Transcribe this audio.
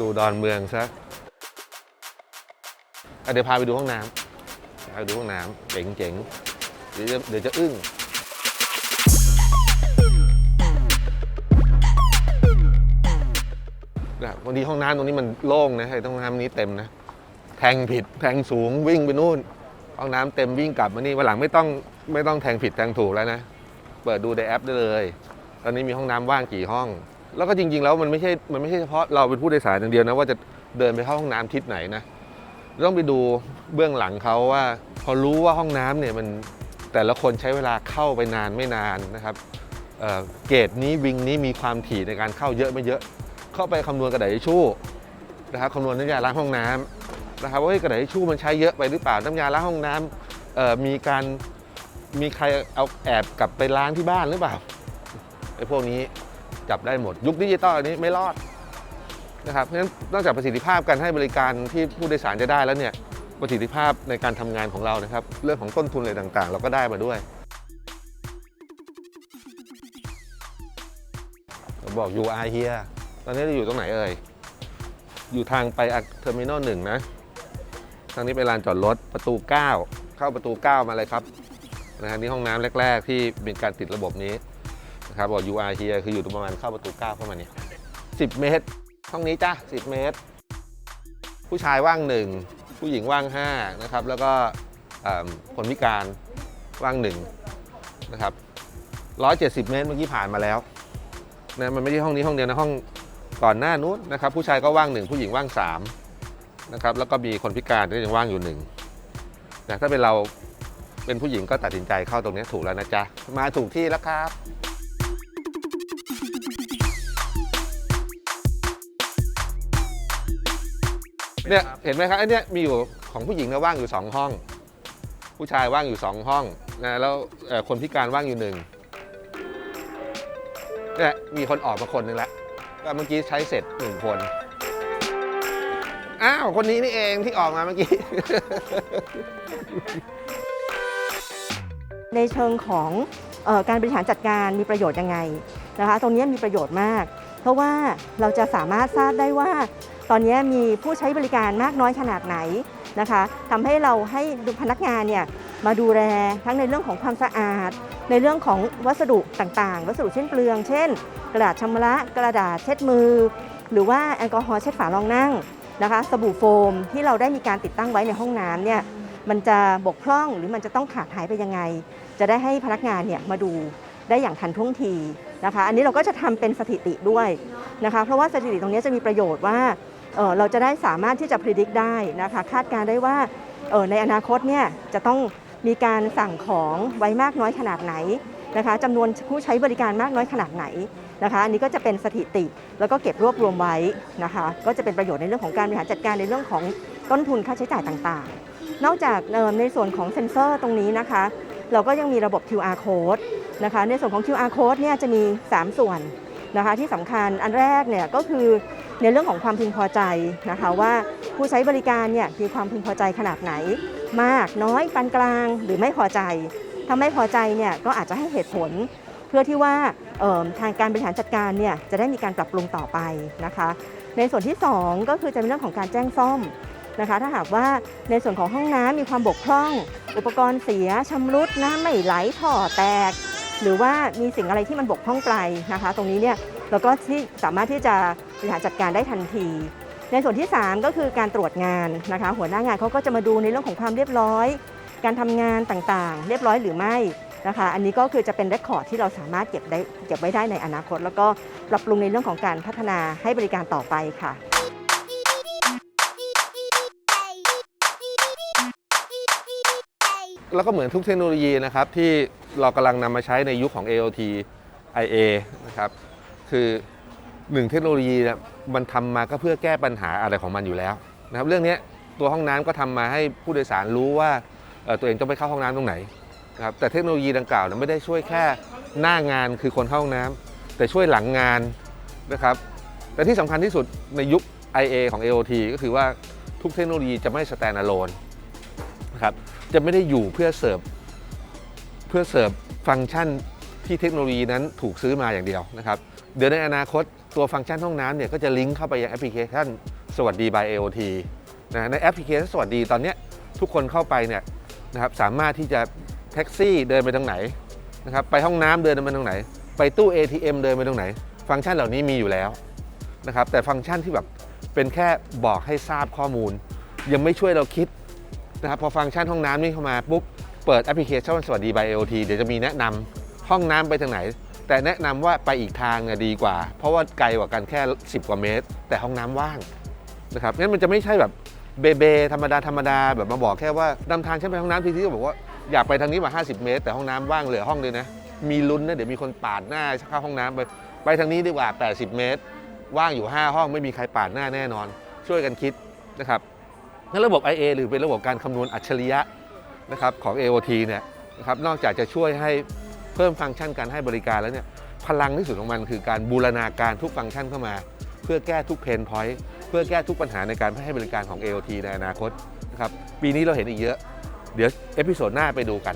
ดูดอนเมืองซะเดี๋ยวพาไปดูห้องน้ำพาไปดูห้องน้ำเจ๋งๆ เดี๋ยวจะเดี๋ยวจะอึ้งนะบางทีห้องน้ำตรงนี้มันโล่งนะไอ้ห้องน้ำนี้เต็มนะ แทงผิดแทงสูงวิ่งไปนู่น ห้องน้ำเต็มวิ่งกลับมานี่วันหลังไม่ต้องไม่ต้องแทงผิดแทงถูกแล้วนะ เปิดดูในแอปได้เลย ตอนนี้มีห้องน้ำว่างกี่ห้อง แล้วก็จริง ๆ แล้วมันไม่ใช่มันไม่ใช่เฉพาะเราเป็นผู้โดยสารอย่างเดียวนะว่าจะเดินไปเข้าห้องน้ำทิศไหนนะต้องไปดูเบื้องหลังเขาว่า พอรู้ว่าห้องน้ำเนี่ยมันแต่ละคนใช้เวลาเข้าไปนานไม่นานนะครับเเกตนี้วิงนี้มีความถี่ในการเข้าเยอะไม่เยอะ เข้าไปคำนวณกระดาษทิชชู่นะครับคำนวณน้ำยาล้างห้องน้ำนะครับว่ากระดาษทิชชู่มันใช้เยอะไปหรือเปล่าน้ำยาล้างห้องน้ำมีการมีใครเอาแอบกลับไปล้างที่บ้านหรือเปล่าไอ้พวกนี้ จับได้หมด ยุคดิจิตอลอันนี้ไม่รอดนะครับเพราะฉะนั้นนอกจากประสิทธิภาพการให้บริการที่ผู้โดยสารจะได้แล้วเนี่ยประสิทธิภาพในการทำงานของเรานะครับ เรื่องของต้นทุนอะไรต่างๆ เราก็ได้มาด้วยบอก you are here ตอนนี้เราอยู่ตรงไหนเอ่ย อยู่ทางไปเทอร์มินอลหนึ่งนะ ทางนี้ไปลานจอดรถประตู 9 เข้าประตู 9 มาเลยครับนะฮะนี่ห้องน้ำแรก ๆ ที่เป็นการติดระบบนี้ นะครับบอก you are here คืออยู่ตรงประมาณเข้าประตู9เข้ามาเนี่ย10 เมตร ห้องนี้จ้ะ10 เมตร ผู้ชายว่างหนึ่งผู้หญิงว่าง5นะครับแล้วก็คนพิการว่างหนึ่งนะครับ170 เมตรเมื่อกี้ผ่านมาแล้วนะมันไม่ใช่ห้องนี้ห้องเดียวนะห้องก่อนหน้านู้นนะครับ ผู้ชายก็ว่างหนึ่งผู้หญิงว่างสามนะครับแล้วก็มีคนพิการก็ยังว่างอยู่หนึ่งแต่ถ้าเป็นเราเป็นผู้หญิงก็ตัดสินใจเข้าตรงนี้ถูกแล้วนะจ๊ะ มาถูกที่แล้วครับ เนี่ยเห็นไหมครับไอ้เนี่ยมีอยู่ของผู้หญิงนะว่างอยู่สองห้อง ผู้ชายว่างอยู่สองห้องนะแล้วเอ่อคนพิการว่างอยู่หนึ่งเนี่ยมีคนออกมาคนหนึงแล้วก็เมื่อกี้ใช้เสร็จหนึ่งคนอ้าวคนนี้นี่เองที่ออกมาเมื่อกี้ ในเชิงของเออการบริหารจัดการมีประโยชน์ยังไงนะคะ ตรงนี้มีประโยชน์มาก เพราะว่าเราจะสามารถทราบได้ว่า ตอนนี้มีผู้ใช้บริการมากน้อยขนาดไหนนะคะทำให้เราให้พนักงานเนี่ยมาดูแลทั้งในเรื่องของความสะอาด ในเรื่องของวัสดุต่างๆ วัสดุเช่นเปลือง เช่น กระดาษชำระ กระดาษเช็ดมือ หรือว่าแอลกอฮอล์เช็ดฝารองนั่งนะคะสบู่โฟมที่เราได้มีการติดตั้งไว้ในห้องน้ำเนี่ยมันจะบกพร่องหรือมันจะต้องขาดหายไปยังไง จะได้ให้พนักงานเนี่ยมาดูได้อย่างทันท่วงทีนะคะ อันนี้เราก็จะทำเป็นสถิติด้วยนะคะ เพราะว่าสถิติตรงนี้จะมีประโยชน์ว่า เราจะได้สามารถที่จะพิจิตรได้นะคะคาดการณ์ได้ว่าในอนาคตเนี่ยจะต้องมีการสั่งของไว้มากน้อยขนาดไหนนะคะจำนวนผู้ใช้บริการมากน้อยขนาดไหนนะคะอันนี้ก็จะเป็นสถิติแล้วก็เก็บรวบรวมไว้นะคะก็จะเป็นประโยชน์ในเรื่องของการบริหารจัดการในเรื่องของต้นทุนค่าใช้จ่ายต่างๆ นอกจากในส่วนของเซ็นเซอร์ตรงนี้นะคะ เราก็ยังมีระบบ QR code นะคะในส่วนของ QR code เนี่ยจะมี 3 ส่วน นะคะที่สำคัญอันแรกเนี่ยก็คือในเรื่องของความพึงพอใจนะคะว่าผู้ใช้บริการเนี่ยมีความพึงพอใจขนาดไหน มากน้อยปานกลางหรือไม่พอใจ ถ้าไม่พอใจเนี่ยก็อาจจะให้เหตุผล เพื่อที่ว่าทางการบริหารจัดการเนี่ยจะได้มีการปรับปรุงต่อไปนะคะ ในส่วนที่ 2 ก็คือจะเป็นเรื่องของการแจ้งซ่อมนะคะถ้าหากว่าในส่วนของห้องน้ำมีความบกพร่อง อุปกรณ์เสียชำรุดน้ำไม่ไหลท่อแตก หรือว่ามีสิ่งอะไรที่มันบกพร่องไปนะคะ ตรงนี้เนี่ยเราก็ที่สามารถที่จะบริหารจัดการได้ทันที ในส่วนที่ 3 ก็คือการตรวจงานนะคะ หัวหน้างานเขาก็จะมาดูในเรื่องของความเรียบร้อย การทำงานต่างๆ เรียบร้อยหรือไม่นะคะ อันนี้ก็คือจะเป็นเรคคอร์ดที่เราสามารถเก็บได้เก็บไว้ได้ในอนาคต แล้วก็ปรับปรุงในเรื่องของการพัฒนาให้บริการต่อไปค่ะแล้วก็เหมือนทุกเทคโนโลยีนะครับที่ เรากำลังนำมาใช้ในยุคของ AOT IA นะครับ คือหนึ่งเทคโนโลยีเนี่ยมันทำมาก็เพื่อแก้ปัญหาอะไรของมันอยู่แล้วนะครับ เรื่องนี้ตัวห้องน้ำก็ทำมาให้ผู้โดยสารรู้ว่าตัวเองต้องไปเข้าห้องน้ำตรงไหนนะครับแต่เทคโนโลยีดังกล่าวเนี่ยไม่ได้ช่วยแค่หน้างานคือคนเข้าห้องน้ำแต่ช่วยหลังงานนะครับ แต่ที่สำคัญที่สุดในยุค IA ของ AOT ก็คือว่าทุกเทคโนโลยีจะไม่ stand alone นะครับจะไม่ได้อยู่เพื่อเสิร์ฟ พื่อเสิร์ฟฟังก์ชันที่เทคโนโลยีนั้นถูกซื้อมาอย่างเดียวนะครับเดี๋ยวในอนาคตตัวฟังก์ชันห้องน้ำเนี่ยก็จะลิงก์เข้าไปยังแอปพลิเคชันสวัสดี by AOT นะในแอปพลิเคชันสวัสดีตอนนี้ทุกคนเข้าไปเนี่ยนะครับสามารถที่จะแท็กซี่เดินไปทางไหนนะครับไปห้องน้ำเดินไปทางไหน ไปตู้ ATM เดินไปตรงไหน ฟังก์ชันเหล่านี้มีอยู่แล้วนะครับแต่ฟังก์ชันที่แบบเป็นแค่บอกให้ทราบข้อมูล ยังไม่ช่วยเราคิดนะครับพอฟังก์ชันห้องน้ำนี่เข้ามาปุ๊บ เปิดแอปพลิเคชันสวัสดี by AOT เดี๋ยวจะมีแนะนำห้องน้ำไปทางไหน แต่แนะนำว่าไปอีกทางเนี่ยดีกว่า เพราะว่าไกลกว่ากันแค่ 10 กว่าเมตร แต่ห้องน้ำว่างนะครับงั้นมันจะไม่ใช่แบบเบเบธรรมดาธรรมดาแบบมาบอกแค่ว่านำทางฉันไปห้องน้ำทีที่ก็บอกว่าอยากไปทางนี้มา 50 เมตร แต่ห้องน้ำว่างเหลือห้องเดียนะ มีลุ้นนะเดี๋ยวมีคนปาดหน้าเข้าห้องน้ำไปไปทางนี้ดีกว่า 80 เมตร ว่างอยู่ 5 ห้องไม่มีใครปาดหน้าแน่นอน ช่วยกันคิดนะครับงั้นระบบ IA หรือเป็นระบบการคำนวณอัจฉริยะ นะครับของ AOT เนี่ยนะครับนอกจากจะช่วยให้เพิ่มฟังก์ชันการให้บริการแล้วเนี่ยพลังที่สุดของมันคือการบูรณาการทุกฟังก์ชันเข้ามา เพื่อแก้ทุกเพนพอยต์เพื่อแก้ทุกปัญหาในการให้บริการของ AOT ในอนาคตนะครับปีนี้เราเห็นอีกเยอะ เดี๋ยวเอพิโซดหน้าไปดูกัน